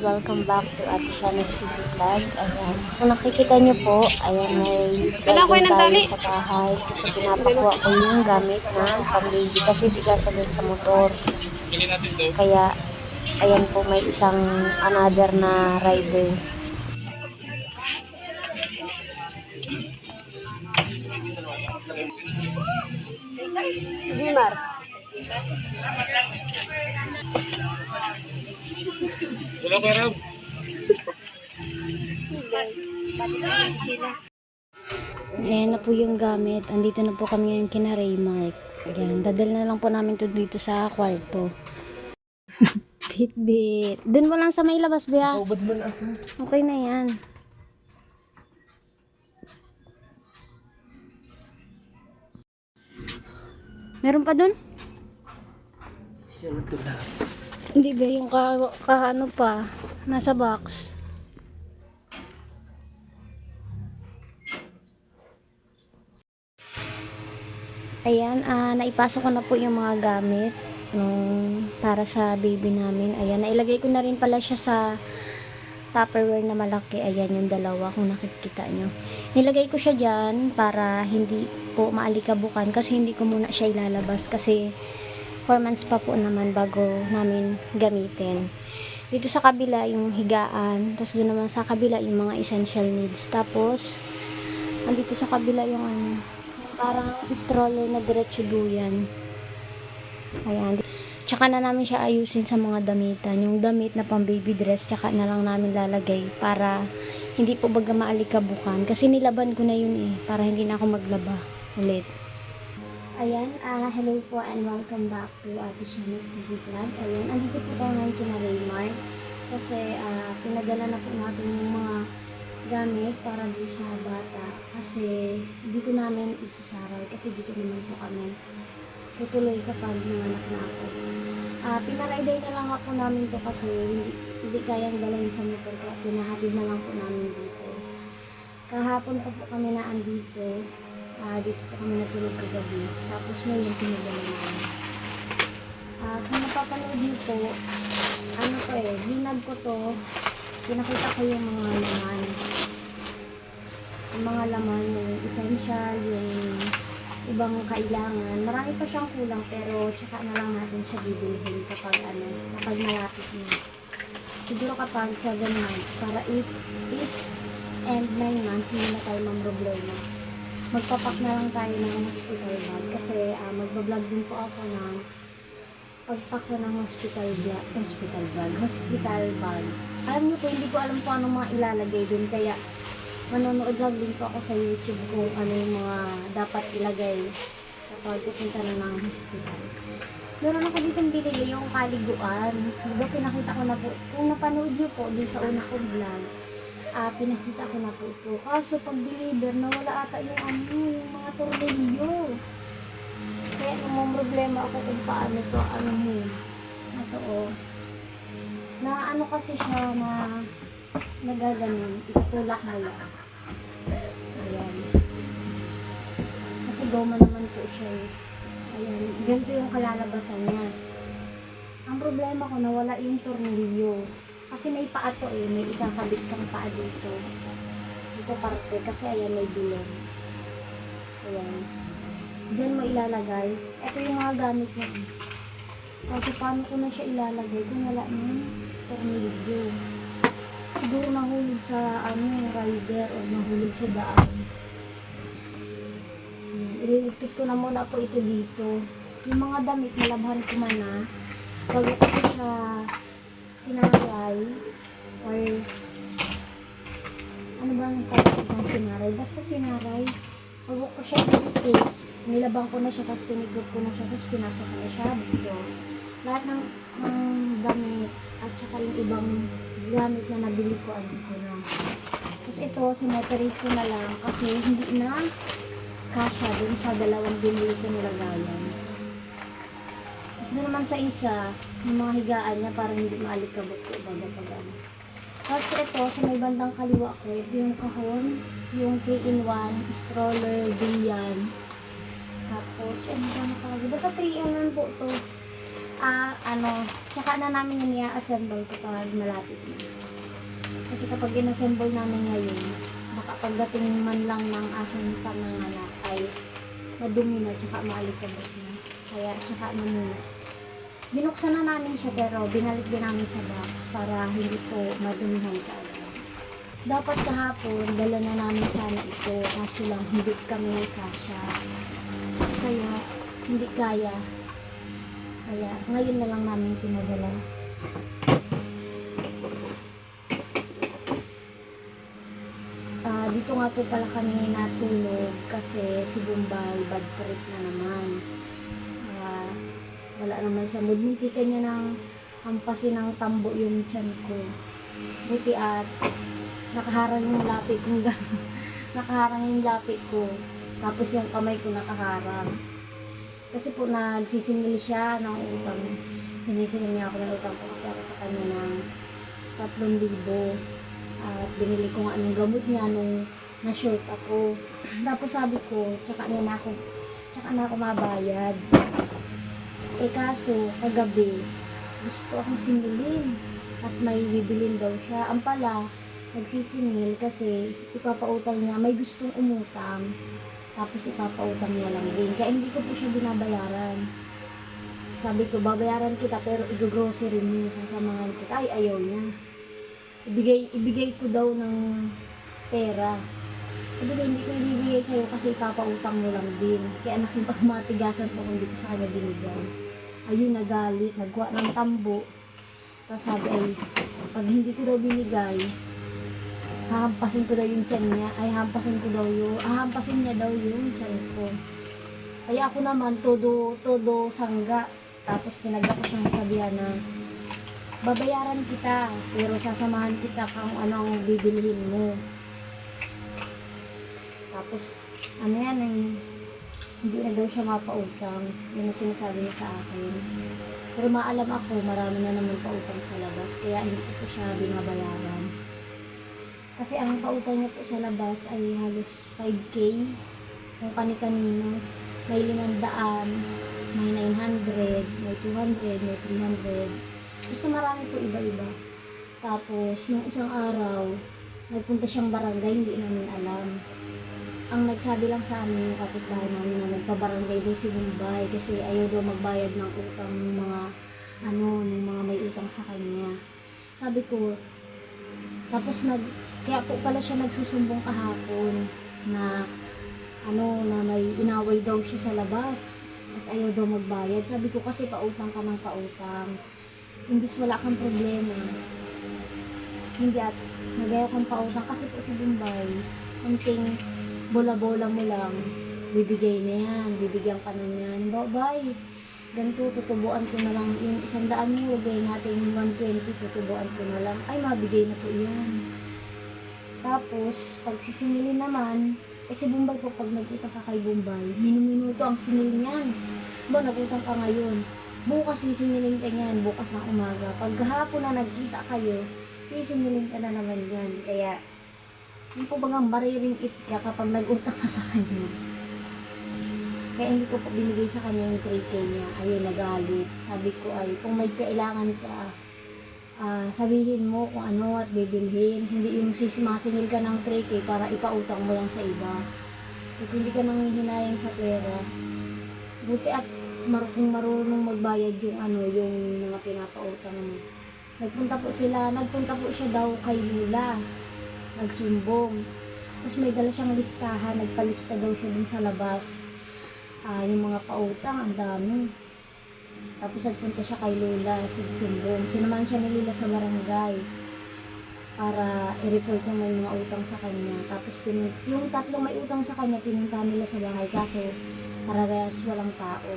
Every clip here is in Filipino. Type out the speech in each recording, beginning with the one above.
welcome back to Ate Shana's TV Vlog. Ayan, kung nakikita niyo po, ayan may ng tayo sa bahay kasi pinapakuha ko yung gamit na pang-baby kasi di ka siya sa motor. Kaya, ayan po may isang another na rider. Sige, Mar. Wala ka Rab. Ayan na po yung gamit. Andito na po kami ngayon kina Raymark. Ayan, dadal na lang po namin to dito sa kwarto. bit bit. Doon mo lang sa may labas, Bea. Okay na yan. Meron pa dun? Yan ang tula. Hindi ba yung ka, ka ano pa, nasa box. Ayan, ah, naipasok ko na po yung mga gamit nung para sa baby namin. Ayan, nailagay ko na rin pala siya sa Tupperware na malaki. Ayan yung dalawa kung nakikita nyo. Nilagay ko siya dyan para hindi po maalikabukan kasi hindi ko muna siya ilalabas kasi 4 months pa po naman bago namin gamitin. Dito sa kabila yung higaan, tapos doon naman sa kabila yung mga essential needs. Tapos, andito sa kabila yung ano, parang stroller na diretso duyan. Ayan. Tsaka na namin siya ayusin sa mga damitan. Yung damit na pang baby dress, tsaka na lang namin lalagay para hindi po baga maalikabukan. Kasi nilaban ko na yun eh, para hindi na ako maglaba ulit. Ayan, ah hello po and welcome back to Ate Shana's TV Vlog. Ayan, andito po tayo ngayon kina Raymar kasi ah, pinadala na po natin yung mga gamit para di sa bata kasi dito namin isasaray kasi dito naman po kami tutuloy kapag nanganak na ako. Ah, pinarider na lang ako namin to kasi hindi, hindi kayang dalhin sa motor kaya pinahatid na lang po namin dito. Kahapon pa po kami na andito. Ah, dito po kami natulog kagabi. Tapos ngayon pinadala namin. Ah, kung napapanood niyo po, ano to eh, binag ko to, pinakita ko yung mga laman. Yung mga laman, yung essential, yung ibang kailangan. Marami pa siyang kulang pero tsaka na lang natin siya bibilhin kapag ano, kapag malapit na. Siguro kapag 7 months, para 8, 8 and 9 months, hindi na tayo problema magpapak na lang tayo ng hospital bag kasi ah, magbablog din po ako ng pagpak ko ng hospital bag, hospital bag, hospital bag. Alam niyo po, hindi ko alam kung anong mga ilalagay dun kaya manonood lang din po ako sa YouTube kung ano yung mga dapat ilagay kapag pupunta na ng hospital. Meron ako dito binili yung kaliguan. Diba pinakita ko na po, kung napanood niyo po doon sa una kong vlog, ah pinakita ko na po ito. Kaso pag deliver, nawala ata yung ano, yung mga tornilyo. Kaya namang problema ako kung paano to, ano mo, na to, oh. Na ano kasi siya na nagaganon, itutulak mo lang. Ayan. Kasi goma naman po siya eh. Ayan, ganito yung kalalabasan niya. Ang problema ko, nawala yung tornilyo. Kasi may paa to eh, may ikakabit kang paa dito. Dito parte, kasi ayan may bilog. Ayan. Diyan mo ilalagay. Ito yung mga gamit eh. Kasi paano ko na siya ilalagay kung wala na yung tornilyo. Siguro nahulog sa ano, rider o nahulog sa daan. Hmm, Ililigpit ko na muna po ito dito. Yung mga damit, nalabhan ko man na. Bago ko siya sinaray or ano ba ang tawag ng sinaray? Basta sinaray. Bago ko siya i-case. Nilabang ko na siya, tapos tinigot ko na siya, tapos pinasok ko na siya dito. Lahat ng, ng damit at saka yung ibang gamit na nabili ko, ano ko na. Tapos ito, sineperate ko na lang kasi hindi na kasha dun sa dalawang binili ko nilagayan. Doon naman sa isa, yung mga higaan niya para hindi maalikabot ko baga pag ano. Tapos ito, sa may bandang kaliwa ko, ito yung kahon, yung 3-in-1, stroller, duyan. Tapos, ano ba na tawag? Basta 3-in-1 po to. ah, ano, tsaka na namin yung i-assemble kapag malapit na. Kasi kapag in-assemble namin ngayon, baka pagdating man lang ng aking panganganak ay madumi na tsaka maalikabot na. Kaya tsaka na muna. Binuksan na namin siya pero binalik din namin sa box para hindi po madumihan ka Dapat kahapon, dala na namin sana ito. Kaso lang, hindi kami kasya. Kaya, hindi kaya. Kaya, ngayon na lang namin pinadala. Ah, dito nga po pala kami natulog kasi si Bombay bad trip na naman. Wala naman sa mood. Munti kanya ng hampasin ng tambo yung tiyan ko. Buti at nakaharang yung lapi kong nakaharang yung lapi ko. Tapos yung kamay ko nakaharang. Kasi po nagsisingil siya ng utang. Sinisingil niya ako ng utang ko kasi ako sa kanya ng 3,000. At binili ko nga anong gamot niya nung na-short ako. Tapos sabi ko, tsaka niya na ako, tsaka na ako mabayad. Eh kaso, kagabi, gusto akong singilin. At may bibilin daw siya. Ang pala, nagsisingil kasi ipapautang niya, may gustong umutang. Tapos ipapautang niya lang din. Kaya hindi ko po siya binabayaran. Sabi ko, babayaran kita pero i-grocery mo, sasamahan kita. Ay, ayaw niya. Ibigay, ibigay ko daw ng pera. Sabi ko, hindi ko ibibigay sa'yo kasi ipapautang mo lang din. Kaya nakipagmatigasan po kung hindi ko sa kanya binigay. Ayun, nagalit, nagwa ng tambo. Tapos sabi ay, pag hindi ko daw binigay, hahampasin ko daw yung tiyan niya, ay hampasin ko daw yung, hahampasin niya daw yung tiyan ko. Kaya ako naman, todo, todo sangga. Tapos pinagda ko siyang sabihan na, babayaran kita, pero sasamahan kita kung anong bibilihin mo. Tapos, ano yan, eh, hindi na daw siya mapautang. Yun ang sinasabi niya sa akin. Pero maalam ako, marami na naman pautang sa labas, kaya hindi ko siya binabayaran. Kasi ang pautang niya po sa labas ay halos 5K. Kung kani-kanino, may 500, may 900, may 200, may 300. Basta marami po iba-iba. Tapos, nung isang araw, nagpunta siyang barangay, hindi namin alam. Ang nagsabi lang sa amin yung kapitbahay namin na nagpabarangay daw si Bombay kasi ayaw daw magbayad ng utang ng mga ano, ng mga may utang sa kanya. Sabi ko, tapos nag, kaya po pala siya nagsusumbong kahapon na ano, na may inaway daw siya sa labas at ayaw daw magbayad. Sabi ko kasi pautang ka ng pautang. Imbis wala kang problema. Hindi at nagayaw kang pautang kasi po si Bombay, unting bola-bola mo lang, bibigay na yan, bibigyan ka na yan. Bye-bye. Ganito, tutubuan ko na lang. Yung isang daan mo, lagay natin yung 120, tutubuan ko na lang. Ay, mabigay na po yan. Tapos, pag sisingilin naman, eh si Bombay po, pag nag-utang ka kay Bombay, minuminuto ang singil niyan. Ba, nag-utang ka ngayon. Bukas sisingilin ka niyan, bukas ng umaga. Pag hapon na nagkita kayo, sisingilin ka na naman yan. Kaya, yung po bagang mariring it ka kapag nag-utang ka sa kanya. Kaya hindi ko po binigay sa kanya yung 3K niya. Ayun, nagalit. Sabi ko ay, kung may kailangan ka, ah, sabihin mo kung ano at bibilhin. Hindi yung sisimasingil ka ng 3K para ipautang mo lang sa iba. At hindi ka nanghihinayang sa pera. Buti at mar kung marunong magbayad yung ano, yung mga pinapautang mo. Nagpunta po sila, nagpunta po siya daw kay Lula nagsumbong. Tapos may dala siyang listahan, nagpalista daw siya dun sa labas. Ah, yung mga pautang, ang dami. Tapos nagpunta siya kay Lola, sigsumbong. Sinamahan siya ni Lola sa barangay para i-report yung may mga utang sa kanya. Tapos pin- yung tatlong may utang sa kanya, pinuntahan nila sa bahay. Kaso, pararehas walang tao.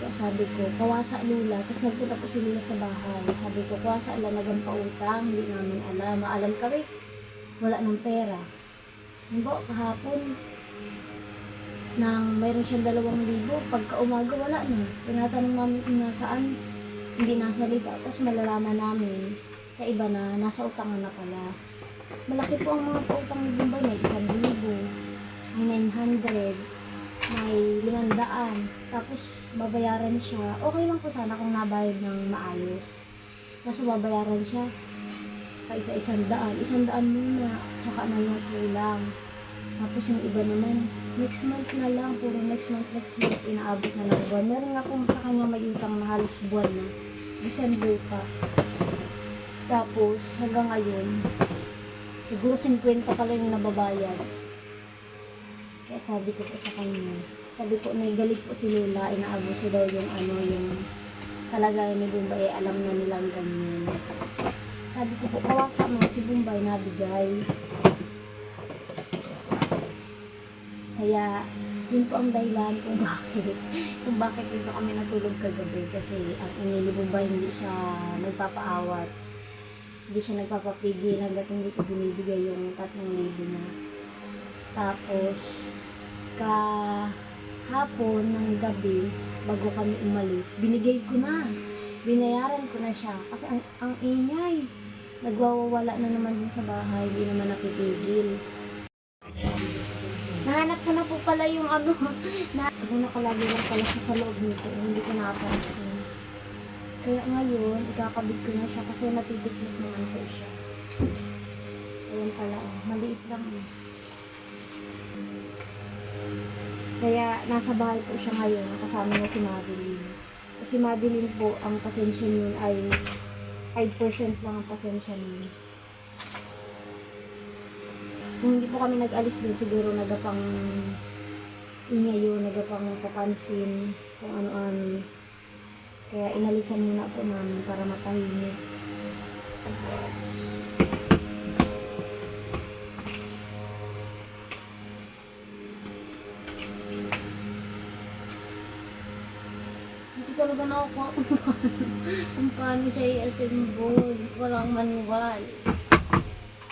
Kaya sabi ko, kawasa Lula. Tapos nagpunta po si Lula sa bahay. Sabi ko, kawasa lalagang pautang. Hindi namin alam. Maalam kami, wala ng pera. Hindi kahapon, nang mayroon siyang dalawang libo, pagka umaga wala na. Tinatanong namin kung nasaan, hindi nasalita. Tapos malalaman namin sa iba na nasa utangan na pala. Malaki po ang mga pautang ni Bombay. May isang libo, may 900, may limandaan. Tapos Tapos, babayaran siya. Okay lang po sana kung nabayad ng maayos. Kaso babayaran siya. Pa isa-isang daan. Isang daan muna. Tsaka na yung kulang. Tapos yung iba naman, next month na lang. Puro next month, next month. Inaabot na ng buwan. Meron po sa kanya may utang na halos buwan na. December pa. Tapos, hanggang ngayon, siguro 50 pa lang yung nababayad. Kaya sabi ko po sa kanya, sabi ko, may galit po si Lola, inaabuso daw yung ano, yung kalagayan ni Bombay, alam na nilang ganyan. Sabi ko po, kawasa mo si Bombay nabigay. Kaya, yun po ang dahilan kung bakit, kung bakit dito kami natulog kagabi. Kasi ang ingay ni Bombay, hindi siya nagpapaawat. Hindi siya nagpapapigil hanggat hindi ko binibigay yung tatlong libo niya. Tapos, kahapon ng gabi, bago kami umalis, binigay ko na. Binayaran ko na siya. Kasi ang, ang ingay. Nagwawala na naman din sa bahay. Hindi naman napitigil. Nahanap ko na po pala yung ano. Na, ako nakalagay lang pala siya sa loob nito. Hindi ko nakapansin. Kaya ngayon, ikakabit ko na siya kasi natitiklop naman po siya. Ayan pala. oh. Maliit lang eh. Kaya nasa bahay po siya ngayon, kasama niya si Madeline. Si Madeline po, ang pasensya niyon ay 5% lang ang pasensya niya. Kung hindi po kami nag-alis dun, siguro nagapang ingay yun, nagapang papansin kung ano-ano. Kaya inalisan muna po namin para matahimik. Hindi talaga nakukuha paano, kung paano siya i-assemble. Walang manual.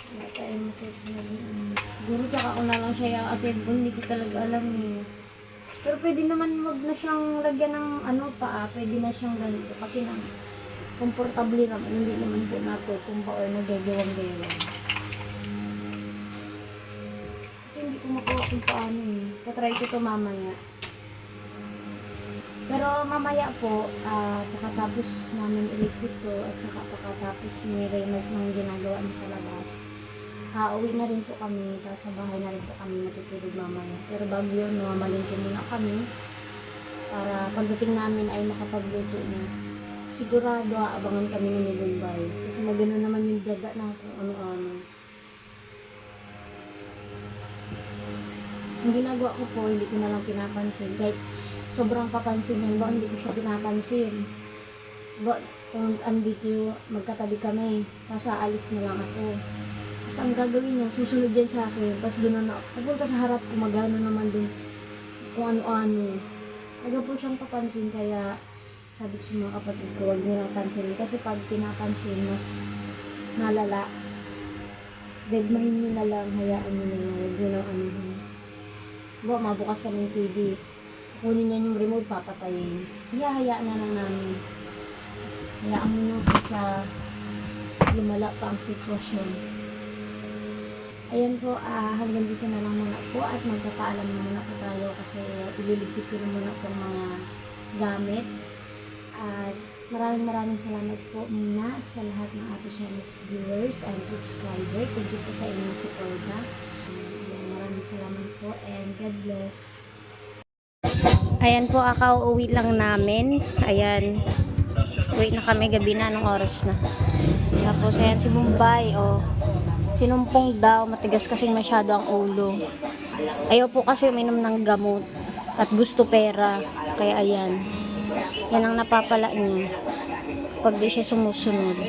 Wala tayo masusunod. na- Siguro tsaka ko na lang siya i-assemble. Hindi ko talaga alam eh. Pero pwede naman wag na siyang lagyan ng ano pa ah. Pwede na siyang ganito. Kasi na komportable naman. Hindi naman po natutumba or nagagawang-gawang. Kasi hindi ko makuha kung paano eh. Tatry ko to mamaya. Pero mamaya po, ah, pagkatapos namin ilikot to at saka pagkatapos ni Raymond ng ginagawa niya sa labas, ah, uwi na rin po kami, tapos sa bahay na rin po kami matutulog mamaya. Pero bago yun, mamalingki muna kami para pagdating namin ay makapagluto na. Sigurado aabangan kami ni Bombay kasi magano naman yung daga ng kung ano-ano. Ang ginagawa ko po, hindi ko na lang pinapansin. Kahit sobrang papansin yan, ba, hindi ko siya pinapansin. Ba, kung andito, magkatabi kami, tapos aalis na lang ako. Tapos ang gagawin niya, susunod yan sa akin, tapos doon na, pupunta sa harap, gumagano naman din kung ano-ano. Aga po siyang papansin, kaya sabi ko sa mga kapatid ko, huwag niyo lang pansinin. Kasi pag pinapansin, mas malala. Deadmine niyo na lang, hayaan niyo na lang, huwag niyo lang anuhin. Ba, mabukas kami ng TV. Kunin niya yung remote, papatayin. Hiyahayaan na lang namin. Hayaan mo na sa lumala pa ang sitwasyon. Ayan po, ah, hanggang dito na lang muna po at magpapaalam na muna po tayo kasi ililigpit ko na muna itong mga gamit. At maraming maraming salamat po muna sa lahat ng ating channel's viewers and subscriber. Thank you po sa inyong suporta. Maraming salamat po and God bless. Ayan po, akaw uwi lang namin. Ayan. Wait na kami, gabi na, anong oras na. Tapos, ayan si Bombay, oh. Sinumpong daw, matigas kasing masyado ang ulo. Ayaw po kasi uminom ng gamot at gusto pera. Kaya ayan. Yan ang napapala niya pag di siya sumusunod.